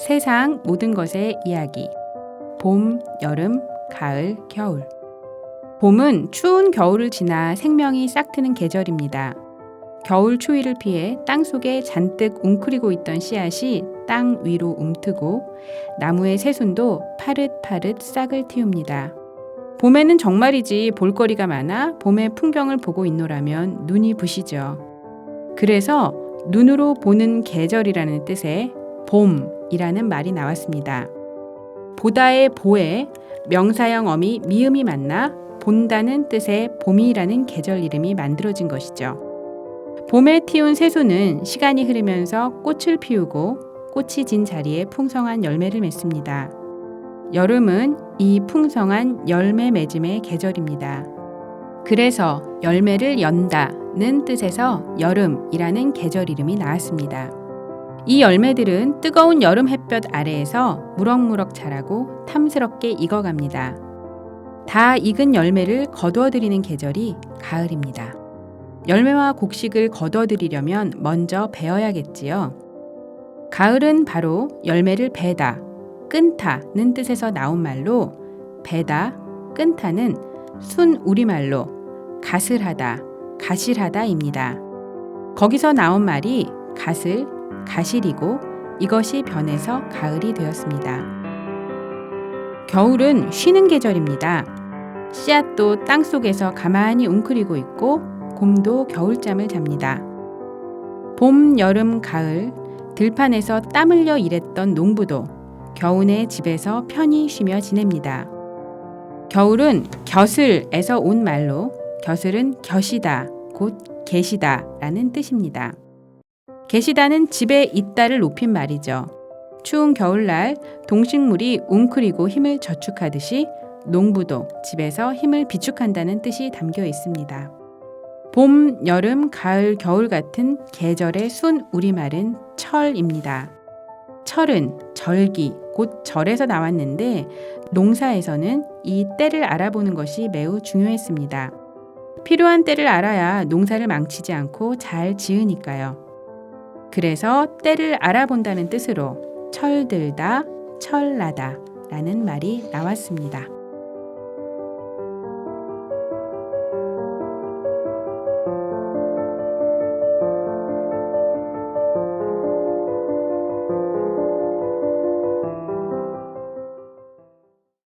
세상 모든 것의 이야기. 봄, 여름, 가을, 겨울. 봄은 추운 겨울을 지나 생명이 싹트는 계절입니다. 겨울 추위를 피해 땅 속에 잔뜩 웅크리고 있던 씨앗이 땅 위로 움트고 나무의 새순도 파릇파릇 싹을 틔웁니다. 봄에는 정말이지 볼거리가 많아 봄의 풍경을 보고 있노라면 눈이 부시죠. 그래서 눈으로 보는 계절이라는 뜻의 봄 이라는 말이 나왔습니다. 보다의 보에 명사형 어미 미음이 만나 본다는 뜻의 봄이라는 계절 이름이 만들어진 것이죠. 봄에 튀운 새소는 시간이 흐르면서 꽃을 피우고 꽃이 진 자리에 풍성한 열매를 맺습니다. 여름은 이 풍성한 열매 맺음의 계절입니다. 그래서 열매를 연다는 뜻에서 여름이라는 계절 이름이 나왔습니다. 이 열매들은 뜨거운 여름 햇볕 아래에서 무럭무럭 자라고 탐스럽게 익어갑니다. 다 익은 열매를 거두어들이는 계절이 가을입니다. 열매와 곡식을 거두어들이려면 먼저 베어야겠지요. 가을은 바로 열매를 베다, 끈타는 뜻에서 나온 말로 베다, 끈타는 순 우리말로 가슬하다, 가실하다입니다. 거기서 나온 말이 가슬, 가실이고 이것이 변해서 가을이 되었습니다. 겨울은 쉬는 계절입니다. 씨앗도 땅 속에서 가만히 웅크리고 있고 곰도 겨울잠을 잡니다. 봄, 여름, 가을 들판에서 땀 흘려 일했던 농부도 겨우내 집에서 편히 쉬며 지냅니다. 겨울은 곁을에서 온 말로 곁을은 곁이다, 곧 계시다 라는 뜻입니다. 계시다는 집에 있다를 높인 말이죠. 추운 겨울날 동식물이 웅크리고 힘을 저축하듯이 농부도 집에서 힘을 비축한다는 뜻이 담겨 있습니다. 봄, 여름, 가을, 겨울 같은 계절의 순 우리말은 철입니다. 철은 절기, 곧 절에서 나왔는데 농사에서는 이 때를 알아보는 것이 매우 중요했습니다. 필요한 때를 알아야 농사를 망치지 않고 잘 지으니까요. 그래서 때를 알아본다는 뜻으로 철들다, 철나다 라는 말이 나왔습니다.